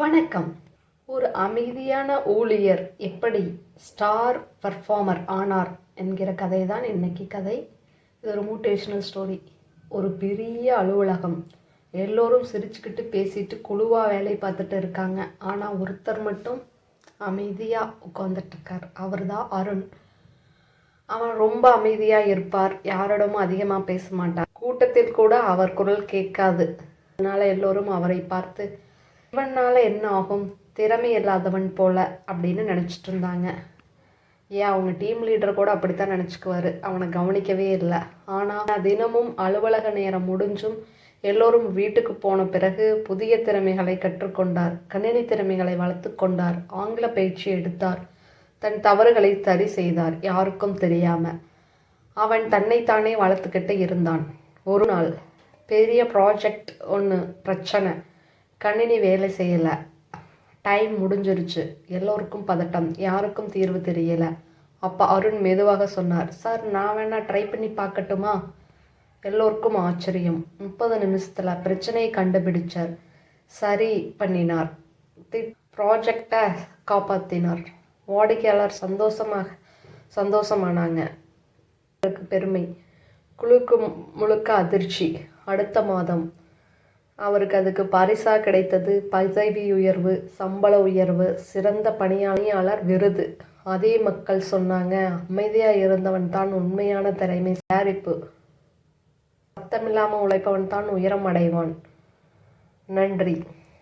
வணக்கம். ஒரு அமைதியான ஊழியர் எப்படி ஸ்டார் பர்ஃபார்மர் ஆனார் என்கிற கதை தான் இன்னைக்கு கதை. இது ஒரு மூட்டேஷனல் ஸ்டோரி ஒரு பெரிய அலுவலகம். எல்லோரும் சிரிச்சுக்கிட்டு பேசிட்டு குழுவாக வேலை பார்த்துட்டு இருக்காங்க. ஆனால் ஒருத்தர் மட்டும் அமைதியாக உட்காந்துட்டுருக்கார் அவர் தான் அருண். அவன் ரொம்ப அமைதியாக இருப்பார். யாரிடமும் அதிகமாக பேச மாட்டார். கூட்டத்தில் கூட அவர் குரல் கேட்காது. அதனால் எல்லோரும் அவரை பார்த்து இவனால் என்ன ஆகும்? திறமை இல்லாதவன் போல அப்படின்னு நினச்சிட்டு இருந்தாங்க. ஏன்? அவங்க டீம் லீடர் கூட அப்படித்தான் நினச்சிக்குவார். அவனை கவனிக்கவே இல்லை. ஆனால் தினமும் அலுவலக நேரம் முடிஞ்சும் எல்லோரும் வீட்டுக்கு போன பிறகு புதிய திறமைகளை கற்றுக்கொண்டார். கணினி திறமைகளை வளர்த்து கொண்டார். ஆங்கில பயிற்சி எடுத்தார். தன் தவறுகளை சரி செய்தார். யாருக்கும் தெரியாம. அவன் தன்னைத்தானே வளர்த்துக்கிட்டு இருந்தான். ஒரு நாள் பெரிய ப்ராஜெக்ட் ஒன்று பிரச்சனை. கணினி வேலை செய்யலை. டைம் முடிஞ்சிருச்சு. எல்லோருக்கும் பதட்டம். யாருக்கும் தீர்வு தெரியலை. அப்போ அருண் மெதுவாக சொன்னார் சார் நான் வேணா ட்ரை பண்ணி பார்க்கட்டுமா? எல்லோருக்கும் ஆச்சரியம். முப்பது நிமிஷத்தில் பிரச்சனையை கண்டுபிடிச்சார். சரி பண்ணினார். தி ப்ராஜெக்டை காப்பாற்றினார் வாடிக்கையாளர் சந்தோஷமாக சந்தோஷமானாங்க. பெருமை. குழுக்கு முழுக்க அதிர்ச்சி. அடுத்த மாதம். அவருக்கு அதுக்கு பரிசா கிடைத்தது பதவி உயர்வு சம்பள உயர்வு சிறந்த பணியாளர் விருது. அதே மக்கள் சொன்னாங்க அமைதியா இருந்தவன் தான் உண்மையான திறமை தயாரிப்பு. சத்தமில்லாமல் உழைப்பவன் தான் உயரம் அடைவான். நன்றி.